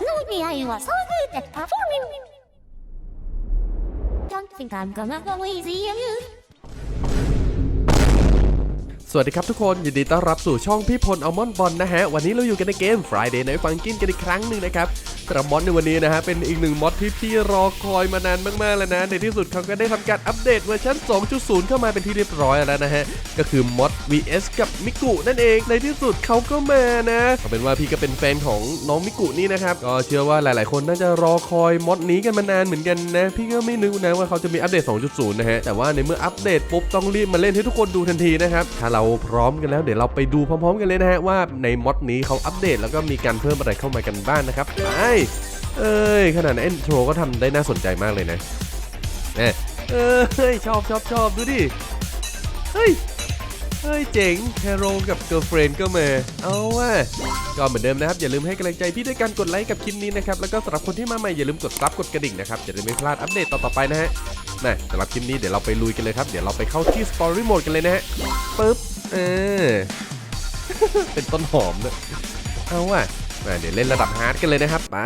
の出会いはそういうでパフォーミング Don't think I'm gonna go easy on you สวัสดีครับทุกคน ยินดีต้อนรับสู่ช่องพี่พลอัลมอนบอลนะฮะ วันนี้เราอยู่กันในเกม Friday Night Funkin' กันอีกครั้งหนึ่งนะครับแต่มอดในวันนี้นะฮะ เป็นอีกหนึ่งมอดที่พี่รอคอยมานานมากๆแล้วนะ ในที่สุดเขาก็ได้ทำการอัปเดตเวอร์ชัน2.0 เข้ามาเป็นที่เรียบร้อยแล้วนะฮะ ก็คือมอด vs กับมิกุนั่นเอง ในที่สุดเขาก็มานะเอาเป็นว่าพี่ก็เป็นแฟนของน้องมิกุนี่นะครับ ก็เชื่อว่าหลาย ๆ คนน่าจะรอคอยมอดนี้กันมานานเหมือนกันนะ พี่ก็ไม่นึกนะว่าเขาจะมีอัปเดต 2.0 นะฮะ แต่ว่าในเมื่ออัปเดตปุ๊บต้องรีบมาเล่นให้ทุกคนดูทันทีนะครับ ถ้าเราพร้อมกันแล้วเดี๋ยวเราไปดูพร้อม ๆ กันเลยนะฮะว่าในมอดนี้เขาอัปเดตแล้วก็มีการเพิ่มอะไรเข้ามากันบ้างนะครับไปเอ้ยขนาดเอ็นโทรก็ทำได้น่าสนใจมากเลยนะเนี่ยเอ้ยชอบชอบชอบดูดิ เฮ้ย เฮ้ยเจ๋งแคโรกับเกิร์ลเฟรนก็มาเอาว่ะก็เหมือนเดิมนะครับ อย่าลืมให้กำลังใจพี่ด้วยการกดไลค์กับคลิปนี้นะครับ แล้วก็สำหรับคนที่มาใหม่อย่าลืมกดซับกดกระดิ่งนะครับจะได้ไม่พลาดอัปเดตต่อๆไปนะฮะนะสำหรับคลิปนี้เดี๋ยวเราไปลุยกันเลยครับ เดี๋ยวเราไปเข้าที่สตอรี่โหมดกันเลยนะฮะปึ๊บเออเป็นต้นหอมเนี่ยเอาว่ะมาเดี๋ยวเล่นระดับฮาร์ดกันเลยนะครับไป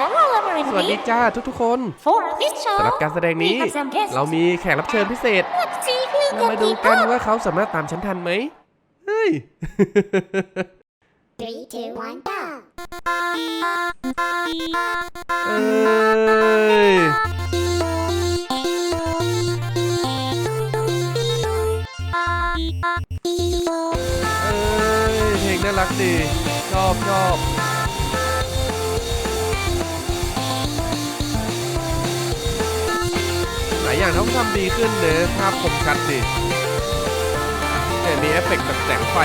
Hello สวัสดี everybody จ้าทุกๆคน For this show สำหรับการแสดงนี้ we have some guests เรามีแขกรับเชิญพิเศษ Let's see who เรามา can ดู keep กัน up ว่าเขาสามารถตามฉันทันไหมเฮ้ย Three, two, one, go เอ้ยเอ้ยเพลงน่ารักดี ชอบชอบ อย่างท้องทำดีขึ้นเนอะภาพคมชัดดีแต่มีเอฟเฟกต์แบบแสงไฟ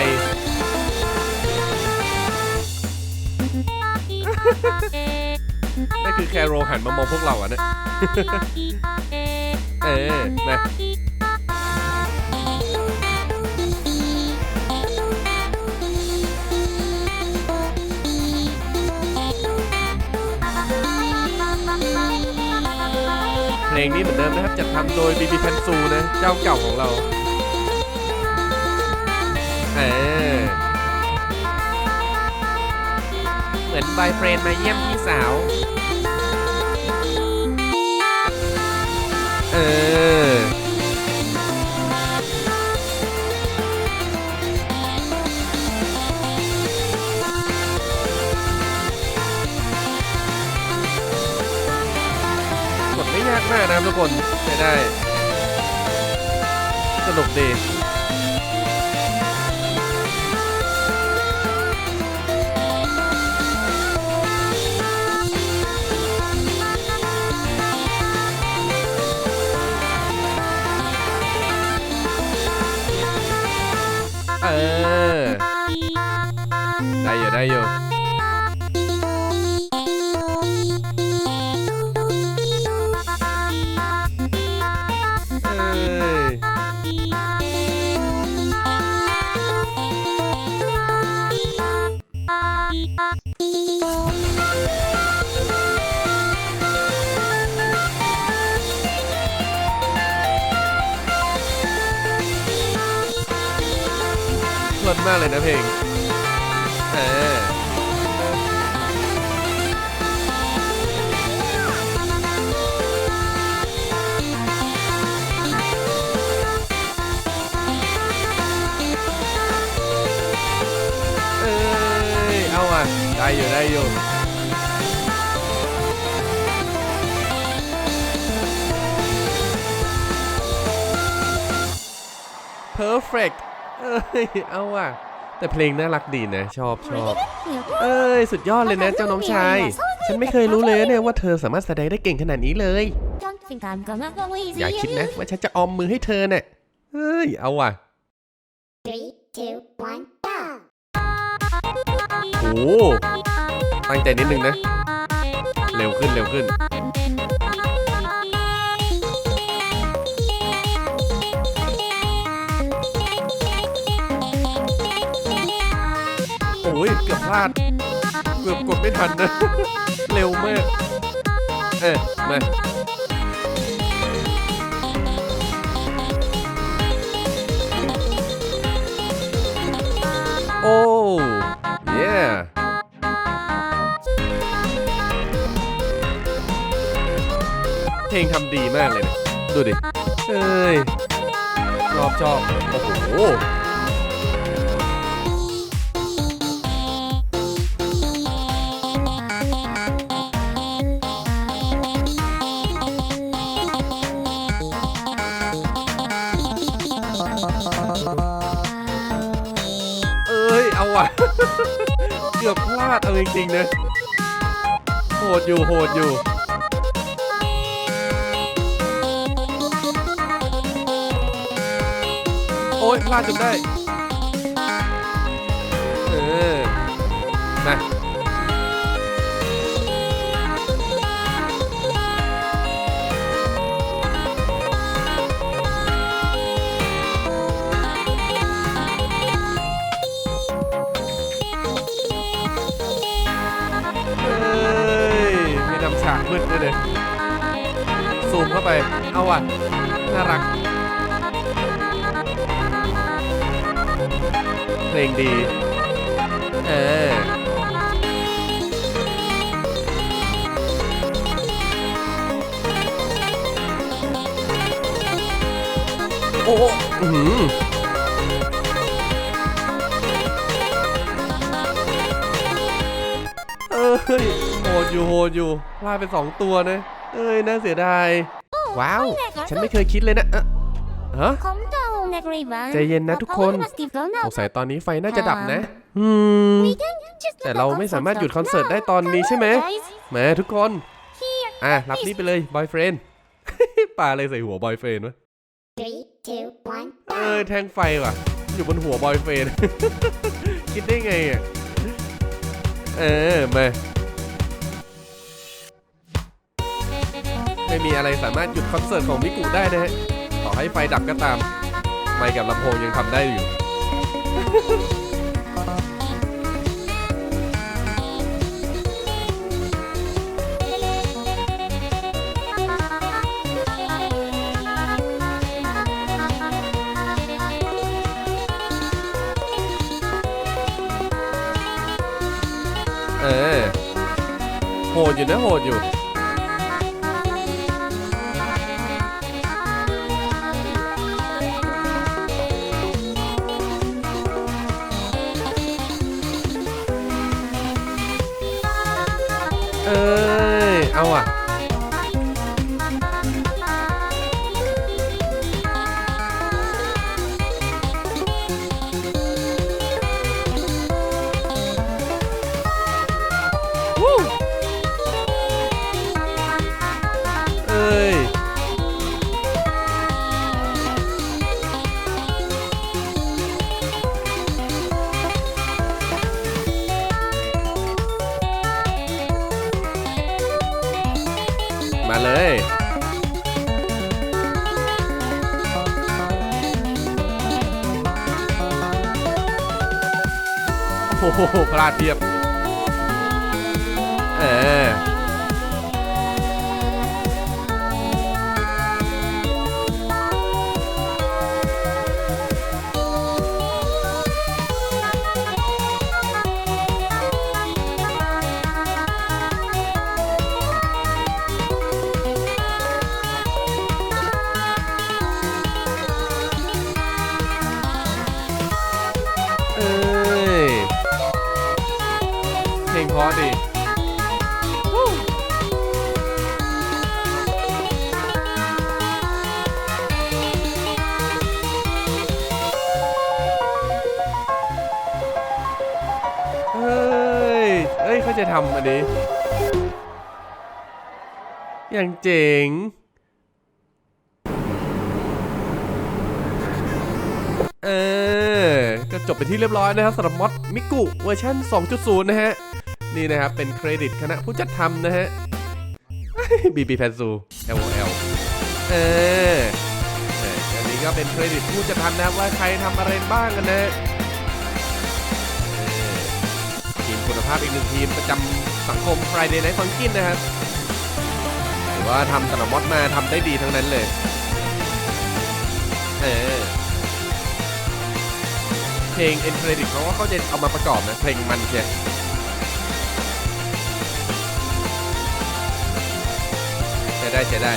นั่นคือแคโรหันมามองพวกเราอะเนี่ย เออ นะ ลงนี้เหมือนเดิมนะครับจะทำโดยบีบีพันซูนะ เจ้าเก่าของเราเออเหมือนบอยเฟรนมาเยี่ยมพี่สาว เออ ยากมากนะครับทุกคนใช้ได้ สนุกดีเออได้อยู่ได้อยู่ ลินมากเลยนะเพลงเออเอ้ยเอาอะได้อยู่ได้อยู่ perfect เอ้ยเอาอะ แต่เพลงน่ารักดีนะ ชอบชอบ เอ้ย สุดยอดเลยนะเจ้าน้องชาย ฉันไม่เคยรู้เลยเนี่ยว่าเธอสามารถแสดงได้เก่งขนาดนี้เลย Don't think I'm gonna go easy อย่า on คิด you นะว่าฉันจะออมมือให้เธอเนี่ยเฮ้ย เอาว่ะ Three, two, one, go โอ้ตั้งใจนิดนึงนะ เร็วขึ้นเร็วขึ้น อ้ยเกือบพลาด เกือบกดไม่ทันนะ เร็วมาก เออมาโอ้เย่เพลงทำดีมากเลยนะดูดิเฮ้ยรอบชอบโอ้โห เกือบพลาดเอาจริงๆนะโหดอยู่โหดอยู่โอ๊ยพลาดจนได้ เออมา ไป เอาว่ะ น่ารัก เพลงดี เออ โอ้โหอื้อหือเอ้ยโหดอยู่โหดอยู่พลาดไปสองตัวนะ เอ้ย น่าเสียดาย ว้าว ฉันไม่เคยคิดเลยนะเอะฮะ Calm down everyone ใจเย็นนะทุกคน The power must be blown ส out งสัยตอนนี้ไฟน่าจะดับนะอืม We can just แต่เราไม่สามารถหยุดคอนเสิร์ตได้ตอนนี้ใช่ไหม Guys, แหมทุกคน here อะ รับนี่ไปเลยบอยเฟรนปาอะไรใส่หัวบอยเฟรนวะ three two one เออ แทงไฟว่ะ อยู่บนหัวบอยเฟรนคิดได้ไงอะ เออ มา ไม่มีอะไรสามารถหยุดคอนเสิร์ตของมิกุได้นะฮะต่อให้ไฟดับก็ตาม ไมค์กับลำโพงยังทำได้อยู่ เออโหดอยู่นะโหดอยู่ อ้ย มาเลย โอ้โหพลาดเทียบ เออ เพลงเพราะดีเฮ้ย เอ้ยเขาจะทำอันนี้ อย่างเจ๋งเออก็จบไปที่เรียบร้อยนะครับสำหรับมอดมิกุเวอร์ชัน2.0 นะฮะ นี่นะครับ เป็นเครดิตคณะผู้จัดทำนะฮะบีบีแพนซู LOL เอออันนี้ก็เป็นเครดิตผู้จัดทำนะครับว่าใครทำอะไรบ้างกันนะทีมคุณภาพอีกหนึ่งทีมประจำสังคม Friday Night Funkin นะครับถือว่าทำแต่ละมอดมาทำได้ดีทั้งนั้นเลย เออเพลง end credit เขาก็เขาจะเอามาประกอบนะ เพลงมันเชีย ได้ใช้ได้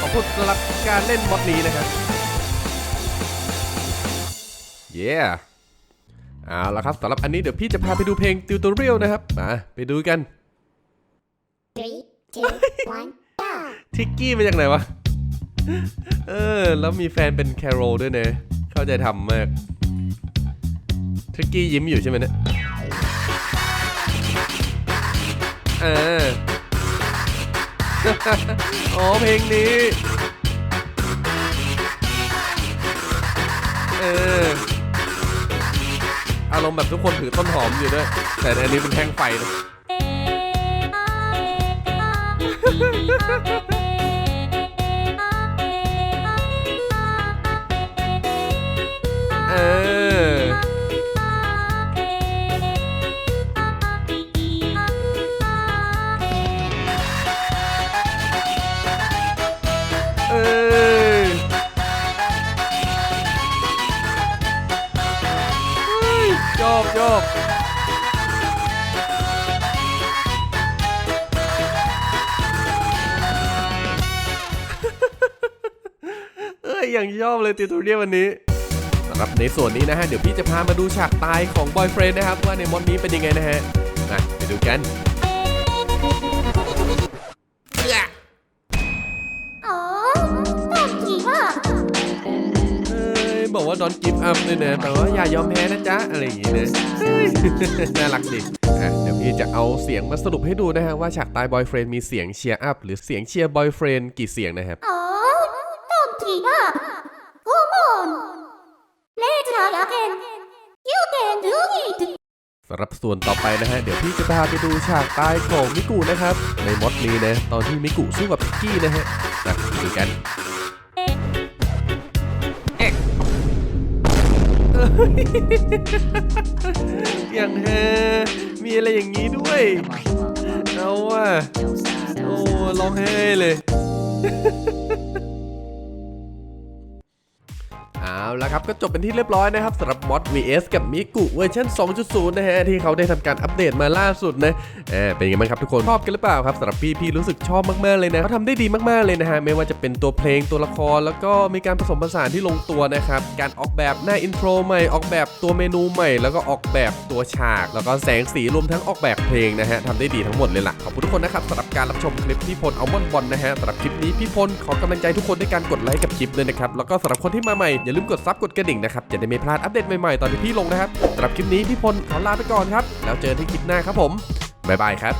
ขอพูดณสำหรับการเล่นบอทนี้นะครับ เย้ yeah. เอาละครับสำหรับอันนี้เดี๋ยวพี่จะพาไปดูเพลงติวตัวเรียลนะครับ มาไปดูกัน three two one ทิกกี้มาจากไหนวะ เออ แล้วมีแฟนเป็นแคโรด้วยเนะ เข้าใจทำมาก ทิกกี้ยิ้มอยู่ใช่ไหมเนี่ย เออ อ๋อเพลงนี้ เออ อารมณ์แบบทุกคนถือต้นหอมอยู่ด้วย แต่อันนี้เป็นแท่งไฟนะ อ้ยอย่างชอบเลยติวตัวเรียวันนี้สำหรับในส่วนนี้นะฮะ เดี๋ยวพี่จะพามาดูฉากตายของบอยเฟรนด์นะครับ ว่าในมอนนี้เป็นยังไงนะฮะมาไปดูกันอ๋อต้องกี่ว่าเอ้ยบอกว่า don't give up ด้วยนะแต่ว่าอย่ายอมแพ้นะจ๊ะ อะไรอย่างงี้นะเฮ้ยน่ารักดิอะเดี๋ยวพี่จะเอาเสียงมาสรุปให้ดูนะฮะว่าฉากตายบอยเฟรนมีเสียงเชียร์อัพหรือเสียงเชียร์บอยเฟรนกี่เสียงนะครับ อ๋อ ต้องกี่ว่าโฮอร์โมนเลทรายาเกนยูเกนดูอีกสำหรับส่วนต่อไปนะฮะ เดี๋ยวพี่จะพาไปดูฉากตายของมิกุนะครับ ในมอดนี้นะ ตอนที่มิกุสู้กับพิกกี้นะฮะนะไปดูกันเอ๊ะเอ้ยอย่างแฮมีอะไรอย่างนี้ด้วยเอาว่ะโอ้ร้องไห้เลย เอาละครับก็จบเป็นที่เรียบร้อยนะครับสำหรับมอด vs กับมิกุเวอร์ชัน2.0 นะฮะที่เขาได้ทำการอัปเดตมาล่าสุดนะเออเป็นยังไงบ้างครับทุกคนชอบกันหรือเปล่าครับสำหรับพี่พี่รู้สึกชอบมากๆเลยนะเขาทำได้ดีมากๆเลยนะฮะไม่ว่าจะเป็นตัวเพลงตัวละคร แล้วก็มีการผสมผสานที่ลงตัวนะครับการออกแบบหน้าอินโทรใหม่ออกแบบตัวเมนูใหม่ แล้วก็ออกแบบตัวฉาก แล้วก็แสงสีรวมทั้งออกแบบเพลงนะฮะทำได้ดีทั้งหมดเลยล่ะขอบคุณทุกคนนะครับสำหรับการรับชมคลิปพี่พลอัลมอนบอลนะฮะสำหรับคลิปนี้พี่พลขอกำลังใจทุกคนด้วยการกดไลค์กับคลิปเลยนะครับแล้วก็สำหรับคนที่มาใหม่อย่าลืมกดซับกดกระดิ่งนะครับ จะได้ไม่พลาดอัปเดตใหม่ๆ ตอนที่พี่ลงนะครับสำหรับคลิปนี้พี่พลขอลาไปก่อนครับ แล้วเจอที่คลิปหน้าครับผมบ๊ายบายครับ